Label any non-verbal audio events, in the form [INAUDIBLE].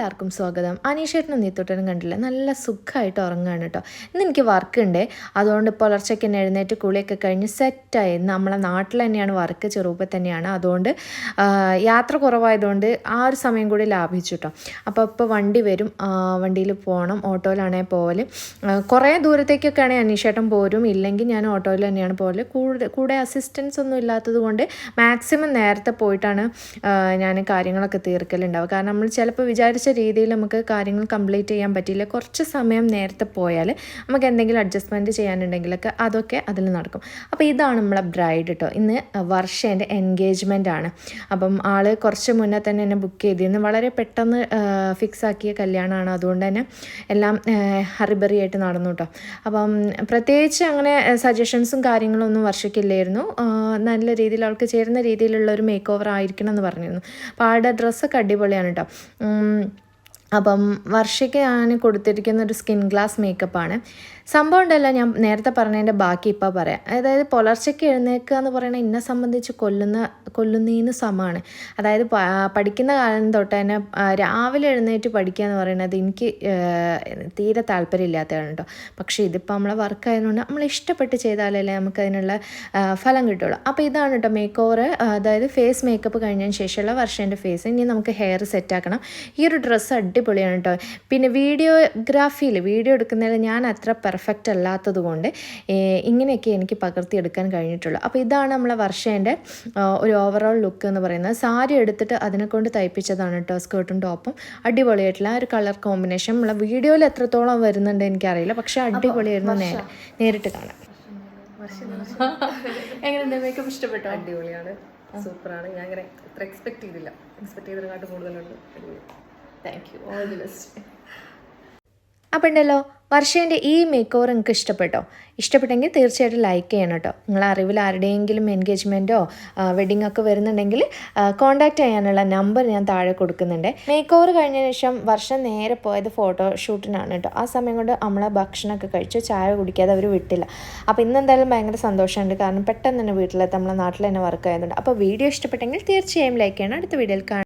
എല്ലാവർക്കും സ്വാഗതം. അനീഷേട്ടനും നീത്തോട്ടനും കണ്ടില്ല? നല്ല സുഖമായിട്ട് ഉറങ്ങുകയാണ് കേട്ടോ. ഇന്ന് എനിക്ക് വർക്ക് ഉണ്ട് അതുകൊണ്ട് പുലർച്ചയ്ക്ക് തന്നെ എഴുന്നേറ്റ് കുളിയൊക്കെ കഴിഞ്ഞ് സെറ്റായി. നമ്മളെ നാട്ടിൽ തന്നെയാണ് വർക്ക്. ചെറുപ്പം തന്നെയാണ്. അതുകൊണ്ട് യാത്ര കുറവായതുകൊണ്ട് ആ ഒരു സമയം കൂടി ലാഭിച്ചു കേട്ടോ. അപ്പോൾ ഇപ്പോൾ വണ്ടി വരും. വണ്ടിയിൽ പോകണം. ഓട്ടോയിലാണേ പോലെ കുറേ ദൂരത്തേക്കൊക്കെ ആണെങ്കിൽ അനീഷേട്ടൻ പോരും. ഇല്ലെങ്കിൽ ഞാൻ ഓട്ടോയിൽ തന്നെയാണ് പോകൽ കൂടുതൽ കൂടെ അസിസ്റ്റൻസ് ഒന്നും ഇല്ലാത്തത് കൊണ്ട് മാക്സിമം നേരത്തെ പോയിട്ടാണ് ഞാൻ കാര്യങ്ങളൊക്കെ തീർക്കലുണ്ടാവുക. കാരണം നമ്മൾ ചിലപ്പോൾ വിചാരിച്ച രീതിയിൽ നമുക്ക് കാര്യങ്ങൾ കംപ്ലീറ്റ് ചെയ്യാൻ പറ്റിയില്ല. കുറച്ച് സമയം നേരത്തെ പോയാൽ നമുക്ക് എന്തെങ്കിലും അഡ്ജസ്റ്റ്മെന്റ് ചെയ്യാനുണ്ടെങ്കിലൊക്കെ അതൊക്കെ അതിൽ നടക്കും. അപ്പോൾ ഇതാണ് നമ്മളെ ബ്രൈഡ് കേട്ടോ ഇന്ന് വർഷേന്റെ എൻഗേജ്മെന്റ് ആണ്. അപ്പം ആൾ കുറച്ച് മുന്നേ തന്നെ എന്നെ ബുക്ക് ചെയ്തിരുന്നു. വളരെ പെട്ടെന്ന് ഫിക്സ് ആക്കിയ കല്യാണമാണ്. അതുകൊണ്ട് തന്നെ എല്ലാം ഹറിബറി ആയിട്ട് നടന്നു കേട്ടോ അപ്പം പ്രത്യേകിച്ച് അങ്ങനെ സജഷൻസും കാര്യങ്ങളൊന്നും വർഷയ്ക്കില്ലായിരുന്നു നല്ല രീതിയിൽ അവൾക്ക് ചേരുന്ന രീതിയിലുള്ള ഒരു മേക്ക് ഓവർ ആയിരിക്കണം എന്ന് പറഞ്ഞിരുന്നു. അപ്പോൾ ആളുടെ ഡ്രസ്സൊക്കെ അടിപൊളിയാണ് കേട്ടോ അപ്പം വർഷയ്ക്ക് ഞാൻ കൊടുത്തിരിക്കുന്ന ഒരു സ്കിൻ ഗ്ലാസ് മേക്കപ്പാണ്. സംഭവം ഉണ്ടല്ല ഞാൻ നേരത്തെ പറഞ്ഞതിന്റെ ബാക്കി ഇപ്പോൾ പറയാം. അതായത് പുലർച്ചയ്ക്ക് എഴുന്നേൽക്കുക എന്ന് പറയുന്നത് എന്നെ സംബന്ധിച്ച് കൊല്ലുന്ന കൊല്ലുന്നതിന് സമമാണ്. അതായത് പഠിക്കുന്ന കാലം തൊട്ട് തന്നെ രാവിലെ എഴുന്നേറ്റ് പഠിക്കുക എന്ന് പറയുന്നത് എനിക്ക് തീരെ താല്പര്യമില്ലാത്തതാണ് കേട്ടോ. പക്ഷേ ഇതിപ്പോൾ നമ്മളെ വർക്ക് ആയതുകൊണ്ട് നമ്മൾ ഇഷ്ടപ്പെട്ട് ചെയ്താലല്ലേ നമുക്ക് അതിനുള്ള ഫലം കിട്ടുള്ളൂ. അപ്പോൾ ഇതാണ് കേട്ടോ മേക്ക് ഓവർ അതായത് ഫേസ് മേക്കപ്പ് കഴിഞ്ഞതിന് ശേഷമുള്ള വർഷേന്റെ ഫേസ് ഇനി നമുക്ക് ഹെയർ സെറ്റാക്കണം ഈ ഒരു ഡ്രസ്സ് അടിപൊളിയാണ് കേട്ടോ. പിന്നെ വീഡിയോഗ്രാഫിയിൽ വീഡിയോ എടുക്കുന്നതിൽ ഞാൻ അത്ര പെർഫെക്റ്റ് അല്ലാത്തത് കൊണ്ട് ഇങ്ങനെയൊക്കെ എനിക്ക് പകർത്തിയെടുക്കാൻ കഴിഞ്ഞിട്ടുള്ളൂ. അപ്പോൾ ഇതാണ് നമ്മളെ വർഷേന്റെ ഒരു ഓവറോൾ ലുക്ക് എന്ന് പറയുന്നത്. സാരി എടുത്തിട്ട് അതിനെ കൊണ്ട് തയ്പ്പിച്ചതാണ് കേട്ടോ സ്കേർട്ടും ടോപ്പും. അടിപൊളിയായിട്ടുള്ള ആ ഒരു കളർ കോമ്പിനേഷൻ നമ്മളെ വീഡിയോയിൽ എത്രത്തോളം വരുന്നുണ്ട് എനിക്കറിയില്ല. പക്ഷേ അടിപൊളിയായിരുന്നു നേരെ നേരിട്ട് കാണാം. [LAUGHS] എങ്ങനെയുണ്ട്? മേക്കപ്പ് ഇഷ്ടപ്പെട്ടോ? അടിപൊളിയാണ്. സൂപ്പറാണ്. ഞാൻ ഇങ്ങനെ എക്സ്പെക്ട് ചെയ്തില്ല. എക്സ്പെക്ട് ചെയ്തതിനെക്കാട്ടും കൂടുതലുണ്ട്. അടിപൊളി. Thank you all the best അപ്പം ഉണ്ടല്ലോ വർഷേന്റെ ഈ മേക്ക് ഓവർ നിങ്ങൾക്ക് ഇഷ്ടപ്പെട്ടോ? ഇഷ്ടപ്പെട്ടെങ്കിൽ തീർച്ചയായിട്ടും ലൈക്ക് ചെയ്യണം കേട്ടോ നിങ്ങൾ അറിവിൽ ആരുടെയെങ്കിലും എൻഗേജ്മെന്റോ വെഡിങ് ഒക്കെ വരുന്നുണ്ടെങ്കിൽ കോൺടാക്റ്റ് ചെയ്യാനുള്ള നമ്പർ ഞാൻ താഴെ കൊടുക്കുന്നുണ്ട്. മേക്ക് ഓവർ കഴിഞ്ഞ ശേഷം വർഷം നേരെ പോയത് ഫോട്ടോ ഷൂട്ടിനാണ് കേട്ടോ ആ സമയം കൊണ്ട് നമ്മൾ ഭക്ഷണമൊക്കെ കഴിച്ചു ചായ കുടിക്കാതെ അവർ വിട്ടില്ല. അപ്പോൾ ഇന്ന് എന്തായാലും ഭയങ്കര സന്തോഷമുണ്ട്. കാരണം പെട്ടെന്ന് തന്നെ വീട്ടിലെത്തി നമ്മളെ നാട്ടിൽ തന്നെ വർക്ക് ആയതുകൊണ്ട്. അപ്പോൾ വീഡിയോ ഇഷ്ടപ്പെട്ടെങ്കിൽ തീർച്ചയായും ലൈക്ക് ചെയ്യണം. അടുത്ത വീഡിയോയിൽ കാണാം.